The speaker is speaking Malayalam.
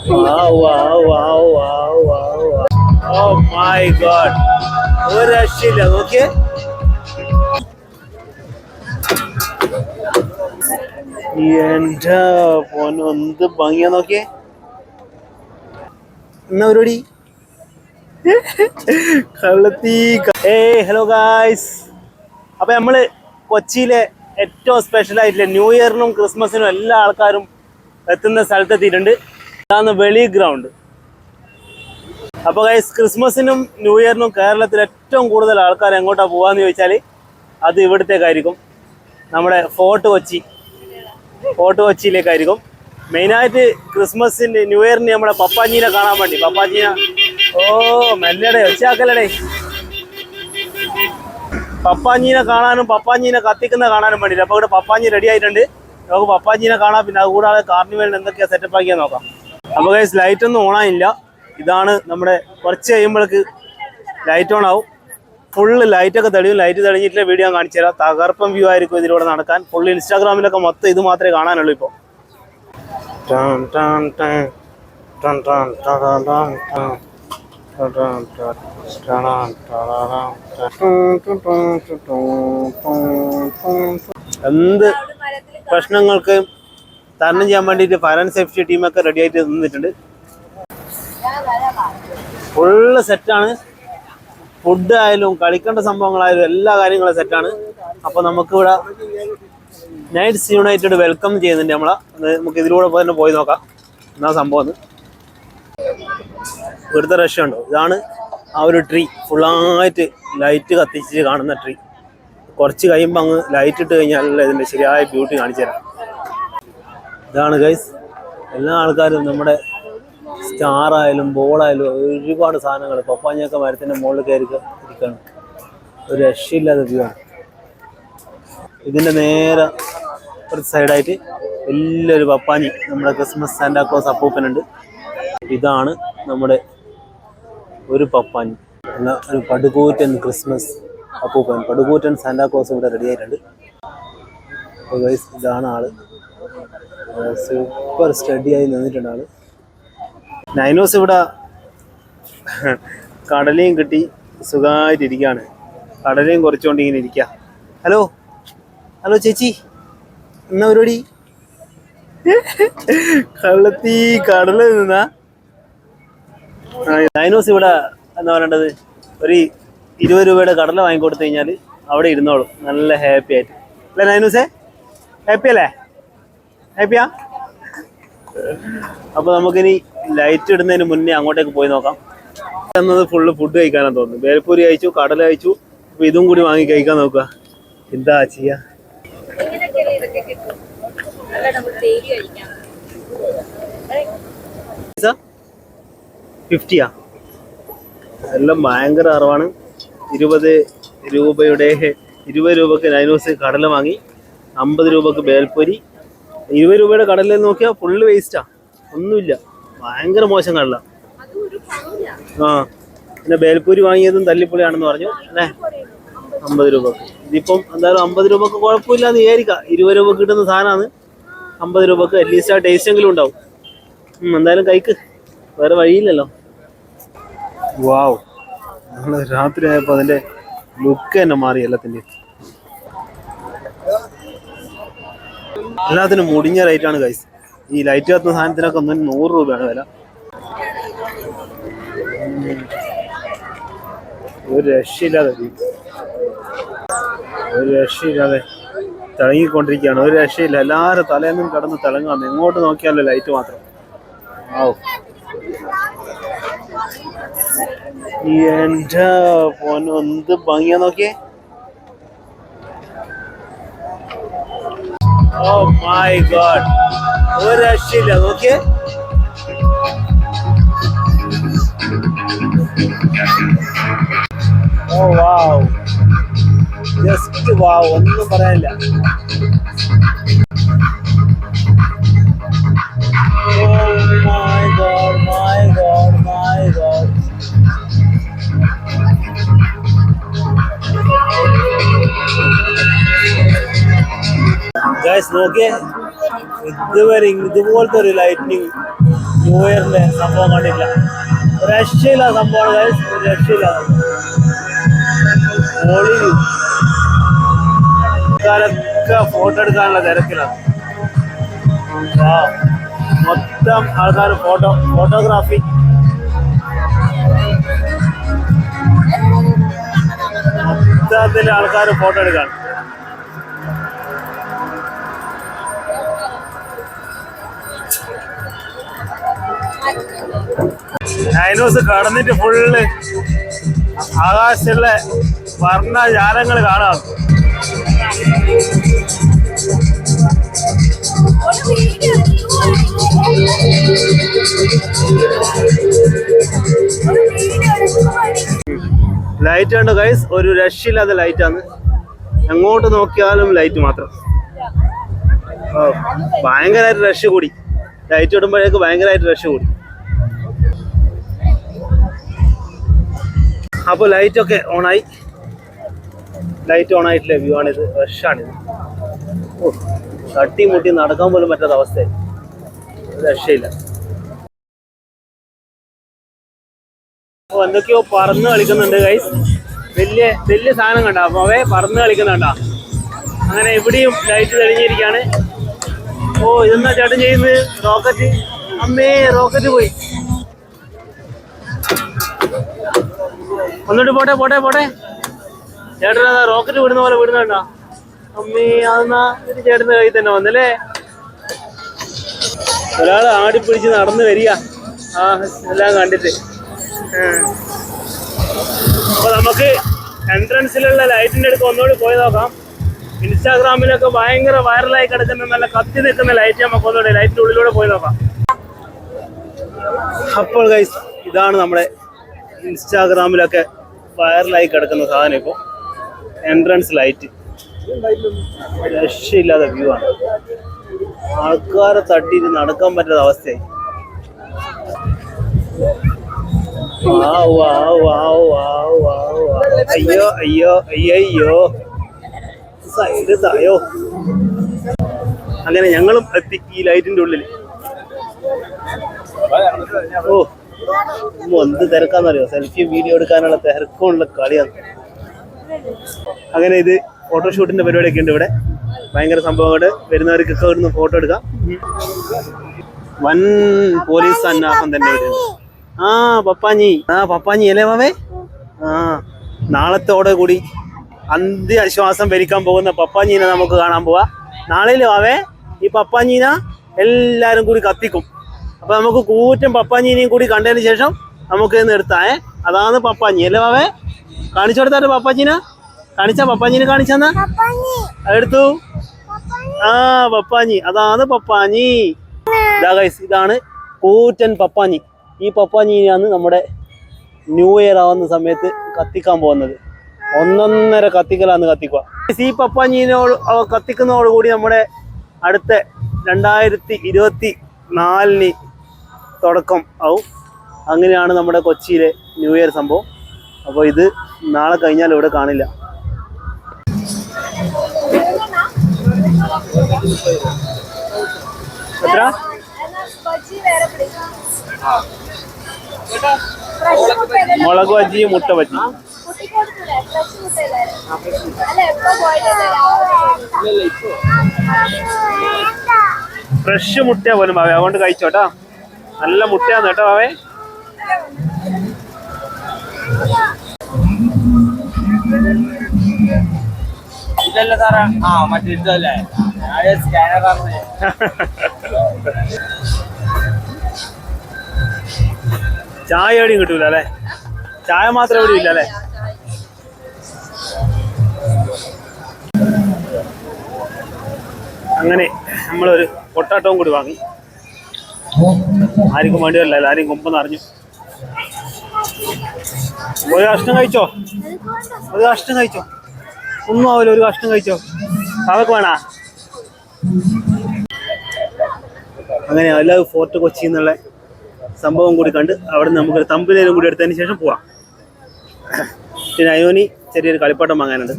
Wow, wow, wow, wow, wow, wow. Oh my god. ഒരു രക്ഷയില്ല നോക്കിയേ. എന്റെ പൊന്നു എന്ത് ഭംഗിയാ നോക്കിയേ. എന്നാ പരിപാടി? കള്ളത്തി ഏ ഹലോ ഗായ്സ് അപ്പൊ നമ്മൾ കൊച്ചിയിലെ ഏറ്റവും സ്പെഷ്യൽ ആയിട്ടുള്ള ന്യൂ ഇയറിനും ക്രിസ്മസിനും എല്ലാ ആൾക്കാരും എത്തുന്ന സ്ഥലത്തെത്തിയിട്ടുണ്ട്. ഇതാണ് വെളി ഗ്രൗണ്ട് അപ്പൊ ഗൈസ് ക്രിസ്മസിനും ന്യൂ ഇയറിനും കേരളത്തിൽ ഏറ്റവും കൂടുതൽ ആൾക്കാർ എങ്ങോട്ടാ പോവാന്ന് ചോദിച്ചാൽ അത് ഇവിടത്തേക്കായിരിക്കും. നമ്മുടെ ഫോർട്ട് കൊച്ചി. ഫോർട്ട് കൊച്ചിയിലേക്കായിരിക്കും. മെയിനായിട്ട് ക്രിസ്മസിന്റെ ന്യൂ ഇയറിന് നമ്മുടെ പപ്പാഞ്ഞീനെ കാണാൻ വേണ്ടി. പപ്പാഞ്ഞീന ഓ മെല്ലടേ ഒച്ചാക്കലടേ പപ്പാഞ്ഞീനെ കാണാനും പപ്പാഞ്ഞീനെ കത്തിക്കുന്ന കാണാനും വേണ്ടിയിട്ട് അപ്പോൾ ഇവിടെ പപ്പാഞ്ഞി റെഡി ആയിട്ടുണ്ട്. നമുക്ക് പപ്പാഞ്ഞീനെ കാണാം. പിന്നെ അതുകൂടാതെ കാർണിവലിന് എന്തൊക്കെയാ സെറ്റപ്പ് ആക്കിയാൽ നോക്കാം. അപ്പോൾ ഗൈസ് ലൈറ്റ് ഒന്നും ഓണായില്ല ആയില്ല. ഇതാണ് നമ്മുടെ കുറച്ച് കഴിയുമ്പോഴേക്ക് ലൈറ്റ് ഓൺ ആവും. ഫുള്ള് ലൈറ്റൊക്കെ തെളിയും. ലൈറ്റ് തെളിഞ്ഞിട്ടില്ല. വീഡിയോ ഞാൻ കാണിച്ചു തരാം. തകർപ്പം വ്യൂ ആയിരിക്കും ഇതിലൂടെ നടക്കാൻ. ഫുള്ള് ഇൻസ്റ്റാഗ്രാമിലൊക്കെ മൊത്തം ഇത് മാത്രമേ കാണാനുള്ളൂ ഇപ്പോൾ എന്ത് പ്രശ്നങ്ങൾക്ക് തരണം ചെയ്യാൻ വേണ്ടിയിട്ട് ഫയർ ആൻഡ് സേഫ്റ്റി ടീമൊക്കെ റെഡി ആയിട്ട് നിന്നിട്ടുണ്ട്. ഫുള്ള് സെറ്റാണ് ഫുഡ് ആയാലും കളിക്കേണ്ട സംഭവങ്ങളായാലും എല്ലാ കാര്യങ്ങളും സെറ്റാണ് അപ്പോൾ നമുക്കിവിടെ നൈറ്റ്സ് യുണൈറ്റഡ് വെൽക്കം ചെയ്യുന്നുണ്ട് നമ്മളെ. നമുക്ക് ഇതിലൂടെ തന്നെ പോയി നോക്കാം. എന്നാ സംഭവം ഇവിടുത്തെ ഉണ്ടോ ഇതാണ് ആ ഒരു ട്രീ ഫുള്ളായിട്ട് ലൈറ്റ് കത്തിച്ച് കാണുന്ന ട്രീ കുറച്ച് കഴിയുമ്പോൾ അങ്ങ് ലൈറ്റ് ഇട്ട് കഴിഞ്ഞാൽ ഇതിന്റെ ശരിയായ ബ്യൂട്ടി കാണിച്ചു തരാം. ഇതാണ് ഗൈസ് എല്ലാ ആൾക്കാരും നമ്മുടെ സ്റ്റാർ ആയാലും ബോളായാലും ഒരുപാട് സാധനങ്ങൾ. പപ്പാഞ്ഞൊക്കെ മരത്തിന്റെ മുകളിൽ കയറി ഇരിക്കുകയാണ് ഒരു രക്ഷയില്ലാതെ വ്യൂ ഇതിന്റെ നേരെ ഒരു സൈഡായിട്ട് വലിയൊരു പപ്പാഞ്ഞി നമ്മുടെ ക്രിസ്മസ് സാൻഡാക്കോസ് അപ്പൂപ്പനുണ്ട്. ഇതാണ് നമ്മുടെ ഒരു പപ്പാഞ്ഞി. എന്നാൽ ഒരു പടുകൂറ്റൻ ക്രിസ്മസ് അപ്പൂപ്പൻ. പടുകൂറ്റൻ സാൻഡാക്കോസ് ഇവിടെ റെഡിയായിട്ടുണ്ട് അപ്പോൾ ഇതാണ് ആൾ. സൂപ്പർ സ്റ്റഡി ആയി നിന്നിട്ടുണ്ട് ആൾ നൈനോസ് ഇവിടെ കടലയും കിട്ടി സുഖമായിട്ടിരിക്കുകയാണ് കടലയും കുറച്ചുകൊണ്ട് ഇങ്ങനെ ഇരിക്കുക. ഹലോ? ഹലോ ചേച്ചി. എന്നാ പരിപാടി? കള്ളത്തി കടല നിന്നാ? നൈനോസ് ഇവിടെ എന്താ പറയേണ്ടത്? ഒരു ഇരുപത് രൂപയുടെ കടല വാങ്ങിക്കൊടുത്തു കഴിഞ്ഞാൽ അവിടെ ഇരുന്നോളും. നല്ല ഹാപ്പി ആയിട്ട്. അല്ലേ നൈനൂസേ? ഹാപ്പി അല്ലേ? ഹാപ്പിയാ അപ്പൊ നമുക്കിനി ലൈറ്റ് ഇടുന്നതിന് മുന്നേ അങ്ങോട്ടേക്ക് പോയി നോക്കാം. എന്നത് ഫുള്ള് ഫുഡ് കഴിക്കാനാണ് തോന്നുന്നു. ബേൽപ്പൂരി കഴിച്ചു കടല കഴിച്ചു. അപ്പൊ ഇതും കൂടി വാങ്ങി കഴിക്കാൻ നോക്കുക. എന്താ ചെയ്യാ? ഫിഫ്റ്റിയാ എല്ലാം ഭയങ്കര അറിവാണ് ഇരുപത് രൂപയുടെ ഇരുപത് രൂപക്ക് നൈനൂസ് കടല വാങ്ങി അമ്പത് രൂപക്ക് ബേൽപ്പൊരി ഇരുപത് രൂപയുടെ കടലിൽ നോക്കിയാൽ ഫുള്ള് വേസ്റ്റാ ഒന്നുമില്ല. ഭയങ്കര മോശം കടല. ആ. പിന്നെ ബേൽപ്പൂരി വാങ്ങിയതും തല്ലിപ്പൊളിയാണെന്ന് പറഞ്ഞു. അല്ലേ? അമ്പത് രൂപക്ക്. ഇതിപ്പം എന്തായാലും അമ്പത് രൂപക്ക് കുഴപ്പമില്ല എന്ന് വിചാരിക്കാം. ഇരുപത് രൂപ കിട്ടുന്ന സാധനമാണ് അമ്പത് രൂപക്ക് അറ്റ്ലീസ്റ്റ് ആ ടേസ്റ്റ് എങ്കിലും ഉണ്ടാവും എന്തായാലും കൈക്ക് വേറെ വഴിയില്ലല്ലോ. വാവ് നമ്മൾ രാത്രി ആയപ്പോൾ അതിന്റെ ലുക്ക് തന്നെ മാറി എല്ലാത്തിന്റെയും എല്ലാത്തിനും മുടിഞ്ഞ റേറ്റാണ് ഗൈസ് ഈ ലൈറ്റ് കത്തുന്ന സാധനത്തിനൊക്കെ ഒന്നും നൂറ് രൂപയാണ് വില. ഒരു രക്ഷയില്ലാതെ. ഒരു രക്ഷയില്ലാതെ തിളങ്ങിക്കൊണ്ടിരിക്കുകയാണ്. ഒരു രക്ഷയില്ല. എല്ലാവരും തലേന്നും കിടന്ന് തിളങ്ങാന്ന് എങ്ങോട്ട് നോക്കിയാലോ ലൈറ്റ് മാത്രം. ആവും എന്റെ പോന് എന്ത് ഭംഗിയാ നോക്കിയേ. ഓ മൈ ഗോഡ് ഒരു രക്ഷയില്ല. നോക്കിയേ. ഓ വാവ് ജസ്റ്റ് വാവ് ഒന്നും പറയാനില്ല. ഗൈസ് നോക്കിയേ? ഇതുവരെ ഇതുപോലത്തെ ഒരു ലൈറ്റിനിങ് ന്യൂ ഇയറിന്റെ സംഭവം കണ്ടില്ല രക്ഷയില്ല സംഭവമാണ്. ഒരു രക്ഷയില്ല ആൾക്കാരൊക്കെ ഫോട്ടോ എടുക്കാനുള്ള തിരക്കിലാണ്. മൊത്തം ആൾക്കാർ ഫോട്ടോ ഫോട്ടോഗ്രാഫി മൊത്തത്തിൽ ആൾക്കാർ ഫോട്ടോ എടുക്കാണ്. ഡൈനോസ് കടന്നിട്ട് ഫുള്ള് ആകാശത്തിലെ വർണജാലങ്ങൾ കാണാം. ലൈറ്റ് ഉണ്ട് ഗൈസ് ഒരു രക്ഷയില്ലാത്ത ലൈറ്റാണ് എങ്ങോട്ട് നോക്കിയാലും ലൈറ്റ് മാത്രം. ഭയങ്കരമായിട്ട് റഷ് കൂടി. ലൈറ്റ് ഇടുമ്പോഴേക്ക് ഭയങ്കരമായിട്ട് റഷ് കൂടി. അപ്പോൾ ലൈറ്റ് ഒക്കെ ഓണായി ലൈറ്റ് ഓൺ ആയിട്ടില്ല വ്യൂ ആണിത്. റഷാണിത് ഓ തട്ടി മുട്ടി നടക്കാൻ പോലും പറ്റാത്ത അവസ്ഥയായി. രക്ഷയില്ല. അപ്പൊ എന്തൊക്കെയോ പറന്ന് കളിക്കുന്നുണ്ട് ഗൈസ് വലിയ വലിയ സാധനം കണ്ട? അപ്പൊ അവയെ പറന്ന് കളിക്കുന്നുണ്ട അങ്ങനെ എവിടെയും ലൈറ്റ് തെളിഞ്ഞിരിക്കാണ്. ഓ ഇതെന്താ ചേട്ടൻ ചെയ്യുന്നത്? റോക്കറ്റ് അമ്മേ റോക്കറ്റ് പോയി. ഒന്നിട്ട് പോട്ടെ പോട്ടെ പോട്ടെ. ചേട്ടൻ അതാ റോക്കറ്റ് വിടുന്ന പോലെ വിടുന്ന കേട്ടോ അമ്മി അതെന്നാ? ഒരു ചേട്ടന്റെ കയ്യിൽ തന്നെ വന്നല്ലേ? ഒരാൾ ആടിപ്പിടിച്ച് നടന്നു വരിക. ആ എല്ലാം കണ്ടിട്ട്. അപ്പൊ നമുക്ക് എൻട്രൻസിലുള്ള ലൈറ്റിന്റെ അടുത്ത് ഒന്നുകൂടി പോയി നോക്കാം. ഇൻസ്റ്റാഗ്രാമിലൊക്കെ ഭയങ്കര വൈറലായി കിടക്കുന്ന നല്ല കത്തി നിൽക്കുന്ന ലൈറ്റ് നമുക്ക് ഒന്നുകൂടി ലൈറ്റിന്റെ ഉള്ളിലൂടെ പോയി നോക്കാം. അപ്പോൾ ഗൈസ് ഇതാണ് നമ്മുടെ ഇൻസ്റ്റാഗ്രാമിലൊക്കെ വൈറലായി കിടക്കുന്ന സാധനം ഇപ്പോൾ എൻട്രൻസ് ലൈറ്റ് രക്ഷയില്ലാത്ത വ്യൂ ആണ്. ആൾക്കാരെ തട്ടിയിട്ട് നടക്കാൻ പറ്റാത്ത അവസ്ഥയായി. അയ്യോ. അയ്യോ അയ്യോ സൈഡ് തായോ. അങ്ങനെ ഞങ്ങളും എത്തി ഈ ലൈറ്റിന്റെ ഉള്ളിൽ ഓ. എന്ത് തിരക്കാന്നറിയോ? സെൽഫി വീഡിയോ എടുക്കാനുള്ള തിരക്കുള്ള കളിയാണ്. അങ്ങനെ ഇത് ഫോട്ടോഷൂട്ടിന്റെ പരിപാടിയൊക്കെ ഉണ്ട് ഇവിടെ. ഭയങ്കര സംഭവങ്ങൾ വരുന്നവർക്കൊക്കെ ഇവിടുന്ന് ഫോട്ടോ എടുക്കാം. വൻ പോലീസ് സന്നാഹം തന്നെ ഇവിടെ. ആ പപ്പാഞ്ഞി. ആ പപ്പാഞ്ഞി അല്ലേ മാമേ? ആ നാളത്തോടെ കൂടി അന്ത്യശ്വാസം ഭരിക്കാൻ പോകുന്ന പപ്പാഞ്ഞീനെ നമുക്ക് കാണാൻ പോവാ. നാളെ മാവേ ഈ പപ്പാഞ്ഞീന എല്ലാരും കൂടി കത്തിക്കും. അപ്പൊ നമുക്ക് കൂറ്റം പപ്പാഞ്ഞീനിയും കൂടി കണ്ടതിന് ശേഷം നമുക്ക് ഇന്ന് എടുത്താ ഏ? അതാണ് പപ്പാഞ്ഞി അല്ലേ ബാവേ കാണിച്ചു കൊടുത്താട്ടെ പപ്പാഞ്ഞീന? കാണിച്ചാ പപ്പാഞ്ഞീനെ കാണിച്ചെന്നാ എടുത്തു. ആ പപ്പാഞ്ഞി. അതാണ് പപ്പാഞ്ഞി. ഇതാ ഗൈസ് ഇതാണ് കൂറ്റൻ പപ്പാഞ്ഞി. ഈ പപ്പാഞ്ഞിയാണ് നമ്മുടെ ന്യൂ ഇയർ ആവുന്ന സമയത്ത് കത്തിക്കാൻ പോകുന്നത്. ഒന്നൊന്നര കത്തിക്കലാന്ന് കത്തിക്കുക. ഈ പപ്പാഞ്ഞിനോട് കത്തിക്കുന്നതോടുകൂടി നമ്മുടെ അടുത്ത രണ്ടായിരത്തി ഇരുപത്തി നാലിന് തുടക്കം ആവും. അങ്ങനെയാണ് നമ്മുടെ കൊച്ചിയിലെ ന്യൂ ഇയർ സംഭവം. അപ്പോൾ ഇത് നാളെ കഴിഞ്ഞാൽ ഇവിടെ കാണില്ല. എത്ര? മുളക് ബജ്ജി മുട്ട ബജ്ജി ഫ്രഷ് മുട്ടയാ പോലും ഭാവി അതുകൊണ്ട് കഴിച്ചോട്ടാ നല്ല മുട്ടയാണ് കേട്ടോ അവേ ഇതല്ല സാറേ? ആ മറ്റേ ഇതല്ലേ. സ്കാനർ ചായ എവിടെയും കിട്ടൂല അല്ലേ? ചായ മാത്രം എവിടെയും ഇല്ല അല്ലേ? അങ്ങനെ നമ്മളൊരു പൊട്ടാട്ടവും കൂടി വാങ്ങി. ആർക്കും വേണ്ടി വരില്ല എല്ലാവരും കൊമ്പെന്ന് അറിഞ്ഞു. ഒരു കഷ്ണം കഴിച്ചോ? ഒരു കഷ്ണം കഴിച്ചോ? ഒന്നും ആവില്ല ഒരു കഷ്ണം കഴിച്ചോ? അവക്ക് വേണ? അങ്ങനെ അല്ല ഫോർട്ട് കൊച്ചി എന്നുള്ള സംഭവം കൂടി കണ്ട് അവിടെ നമുക്കൊരു തമ്പിലേലും കൂടി എടുത്തതിന് ശേഷം പോവാം. പിന്നെ അയോനി ചെറിയൊരു കളിപ്പാട്ടം വാങ്ങാനുണ്ട്.